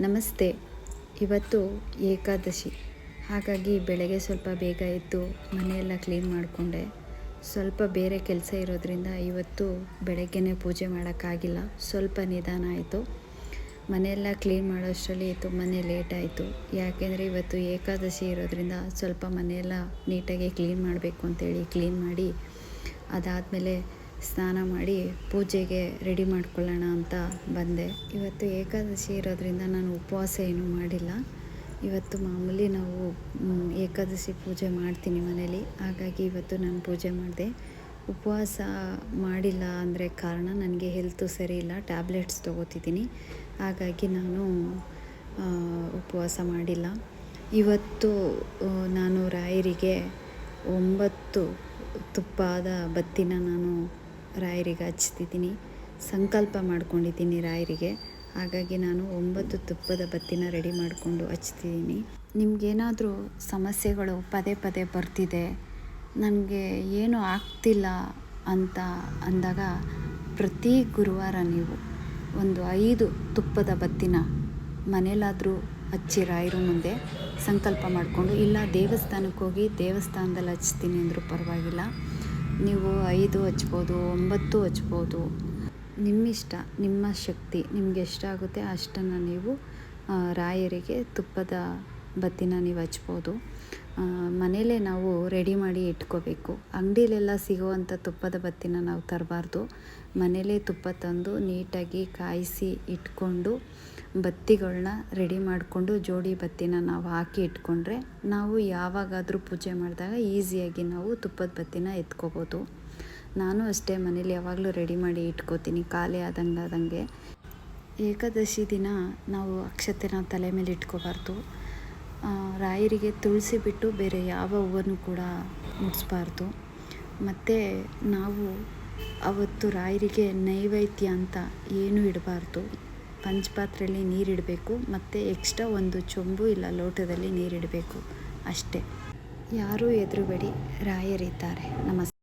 ನಮಸ್ತೆ. ಇವತ್ತು ಏಕಾದಶಿ. ಹಾಗಾಗಿ ಬೆಳಗ್ಗೆ ಸ್ವಲ್ಪ ಬೇಗ ಎದ್ದು ಮನೆಯೆಲ್ಲ ಕ್ಲೀನ್ ಮಾಡಿಕೊಂಡೆ. ಸ್ವಲ್ಪ ಬೇರೆ ಕೆಲಸ ಇರೋದ್ರಿಂದ ಇವತ್ತು ಬೆಳಗ್ಗೆನೇ ಪೂಜೆ ಮಾಡೋಕ್ಕಾಗಿಲ್ಲ. ಸ್ವಲ್ಪ ನಿಧಾನ ಆಯಿತು. ಮನೆಯೆಲ್ಲ ಕ್ಲೀನ್ ಮಾಡೋಷ್ಟರಲ್ಲಿ ತುಂಬಾ ಲೇಟ್ ಆಯಿತು. ಯಾಕೆಂದರೆ ಇವತ್ತು ಏಕಾದಶಿ ಇರೋದ್ರಿಂದ ಸ್ವಲ್ಪ ಮನೆಯೆಲ್ಲ ನೀಟಾಗಿ ಕ್ಲೀನ್ ಮಾಡಬೇಕು ಅಂತೇಳಿ ಕ್ಲೀನ್ ಮಾಡಿ ಅದಾದಮೇಲೆ ಸ್ನಾನ ಮಾಡಿ ಪೂಜೆಗೆ ರೆಡಿ ಮಾಡ್ಕೊಳ್ಳೋಣ ಅಂತ ಬಂದೆ. ಇವತ್ತು ಏಕಾದಶಿ ಇರೋದ್ರಿಂದ ನಾನು ಉಪವಾಸ ಏನೂ ಮಾಡಿಲ್ಲ. ಇವತ್ತು ಮಾಮೂಲಿ ನಾವು ಏಕಾದಶಿ ಪೂಜೆ ಮಾಡ್ತೀನಿ ಮನೇಲಿ. ಹಾಗಾಗಿ ಇವತ್ತು ನಾನು ಪೂಜೆ ಮಾಡಿದೆ. ಉಪವಾಸ ಮಾಡಿಲ್ಲ ಅಂದರೆ ಕಾರಣ ನನಗೆ ಹೆಲ್ತು ಸರಿ ಇಲ್ಲ ಟ್ಯಾಬ್ಲೆಟ್ಸ್ ತೊಗೋತಿದ್ದೀನಿ. ಹಾಗಾಗಿ ನಾನು ಉಪವಾಸ ಮಾಡಿಲ್ಲ. ಇವತ್ತು ನಾನು ರಾಯರಿಗೆ ಒಂಬತ್ತು ತುಪ್ಪದ ಬತ್ತಿನ ನಾನು ರಾಯರಿಗೆ ಹಚ್ತಿದ್ದೀನಿ. ಸಂಕಲ್ಪ ಮಾಡ್ಕೊಂಡಿದ್ದೀನಿ ರಾಯರಿಗೆ. ಹಾಗಾಗಿ ನಾನು ಒಂಬತ್ತು ತುಪ್ಪದ ಬತ್ತಿನ ರೆಡಿ ಮಾಡಿಕೊಂಡು ಹಚ್ತಿದ್ದೀನಿ. ನಿಮಗೇನಾದರೂ ಸಮಸ್ಯೆಗಳು ಪದೇ ಪದೇ ಬರ್ತಿದೆ, ನನಗೆ ಏನು ಆಗ್ತಿಲ್ಲ ಅಂತ ಅಂದಾಗ ಪ್ರತಿ ಗುರುವಾರ ನೀವು ಒಂದು ಐದು ತುಪ್ಪದ ಬತ್ತಿನ ಮನೇಲಾದರೂ ಹಚ್ಚಿ ರಾಯರು ಮುಂದೆ ಸಂಕಲ್ಪ ಮಾಡಿಕೊಂಡು, ಇಲ್ಲ ದೇವಸ್ಥಾನಕ್ಕೆ ಹೋಗಿ ದೇವಸ್ಥಾನದಲ್ಲಿ ಹಚ್ತೀನಿ ಅಂದರೂ ಪರವಾಗಿಲ್ಲ. ನೀವು ಐದು ಹಚ್ಬೋದು, ಒಂಬತ್ತು ಹಚ್ಬೋದು. ನಿಮ್ಮಿಷ್ಟ, ನಿಮ್ಮ ಶಕ್ತಿ ನಿಮ್ಗೆ ಎಷ್ಟಾಗುತ್ತೆ ಅಷ್ಟನ್ನು ನೀವು ರಾಯರಿಗೆ ತುಪ್ಪದ ಬತ್ತಿನ ನೀವು ಹಚ್ಬೋದು. ಮನೇಲೇ ನಾವು ರೆಡಿ ಮಾಡಿ ಇಟ್ಕೋಬೇಕು. ಅಂಗಡಿಲೆಲ್ಲ ಸಿಗುವಂಥ ತುಪ್ಪದ ಬತ್ತಿನ ನಾವು ತರಬಾರ್ದು. ಮನೇಲೇ ತುಪ್ಪ ತಂದು ನೀಟಾಗಿ ಕಾಯಿಸಿ ಇಟ್ಕೊಂಡು ಬತ್ತಿಗಳನ್ನ ರೆಡಿ ಮಾಡಿಕೊಂಡು ಜೋಡಿ ಬತ್ತಿನ ನಾವು ಹಾಕಿ ಇಟ್ಕೊಂಡ್ರೆ ನಾವು ಯಾವಾಗಾದರೂ ಪೂಜೆ ಮಾಡಿದಾಗ ಈಸಿಯಾಗಿ ನಾವು ತುಪ್ಪದ ಬತ್ತಿನ ಎತ್ಕೋಬೋದು. ನಾನು ಅಷ್ಟೇ ಮನೇಲಿ ಯಾವಾಗಲೂ ರೆಡಿ ಮಾಡಿ ಇಟ್ಕೋತೀನಿ, ಖಾಲಿ ಆದಂಗೆ ಆದಂಗೆ. ಏಕಾದಶಿ ದಿನ ನಾವು ಅಕ್ಷತೆನ ತಲೆ ಮೇಲೆ ಇಟ್ಕೋಬಾರ್ದು. ರಾಯರಿಗೆ ತುಳಸಿ ಬಿಟ್ಟು ಬೇರೆ ಯಾವ ಹೂವನ್ನು ಕೂಡ ಮುಡಿಸ್ಬಾರ್ದು ಮತ್ತು ನಾವು ಅವತ್ತು ರಾಯರಿಗೆ ನೈವೇದ್ಯ ಅಂತ ಏನೂ ಇಡಬಾರ್ದು. ಪಂಚಪಾತ್ರೆಯಲ್ಲಿ ನೀರಿಡಬೇಕು ಮತ್ತು ಎಕ್ಸ್ಟ್ರಾ ಒಂದು ಚೊಂಬು ಇಲ್ಲ ಲೋಟದಲ್ಲಿ ನೀರಿಡಬೇಕು ಅಷ್ಟೇ. ಯಾರೂ ಎದುರುಬೇಡಿ, ರಾಯರಿದ್ದಾರೆ. ನಮಸ್ತೆ.